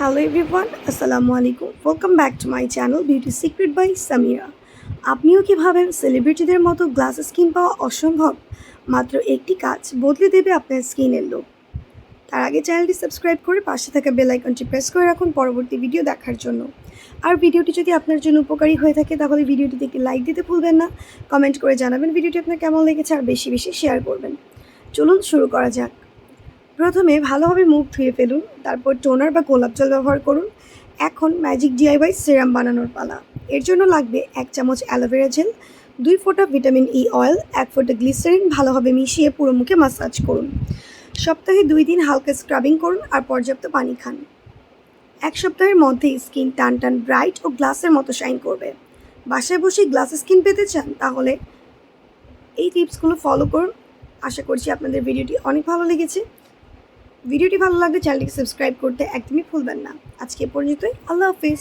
Hello everyone আসসালামু আলাইকুম welcome back to my channel beauty secret by Samira আপনিও কি ভাবেন সেলিব্রিটিদের মতো গ্লাস স্কিন পাওয়া অসম্ভব? মাত্র একটি কাজ, বদলে দেবে আপনার স্কিনের লুক তার আগে চ্যানেলটি সাবস্ক্রাইব করে পাশে থাকা বেল আইকনটি প্রেস করে রাখুন পরবর্তী ভিডিও দেখার জন্য। আর ভিডিওটি যদি আপনার জন্য উপকারী হয়ে থাকে, তাহলে ভিডিওটিতে একটি লাইক দিতে ভুলবেন না। কমেন্ট করে জানাবেন ভিডিওটি আপনার কেমন লেগেছে, আর বেশি বেশি শেয়ার করবেন। চলুন শুরু করা যাক। প্রথমে ভালোভাবে মুখ ধুয়ে ফেলুন, তারপর টোনার বা গোলাপ জল ব্যবহার করুন। এখন ম্যাজিক ডিআইওয়াই সিরাম বানানোর পালা। এর জন্য লাগবে এক চামচ অ্যালোভেরা জেল দুই ফোঁটা ভিটামিন ই অয়েল এক ফোঁটা গ্লিসারিন ভালোভাবে মিশিয়ে পুরো মুখে মাসাজ করুন। সপ্তাহে দুই দিন হালকা স্ক্রাবিং করুন আর পর্যাপ্ত পানি খান। এক সপ্তাহের মধ্যেই স্কিন টান টান ব্রাইট ও গ্লাসের মতো শাইন করবে। বাসায় বসে গ্লাস স্কিন পেতে চান তাহলে এই টিপসগুলো ফলো করুন। আশা করছি আপনাদের ভিডিওটি অনেক ভালো লেগেছে। ভিডিওটি ভালো লাগলে চ্যানেলটিকে সাবস্ক্রাইব করতে একদমই ভুলবেন না। আজকে পর্যন্তই। আল্লাহ হাফিজ।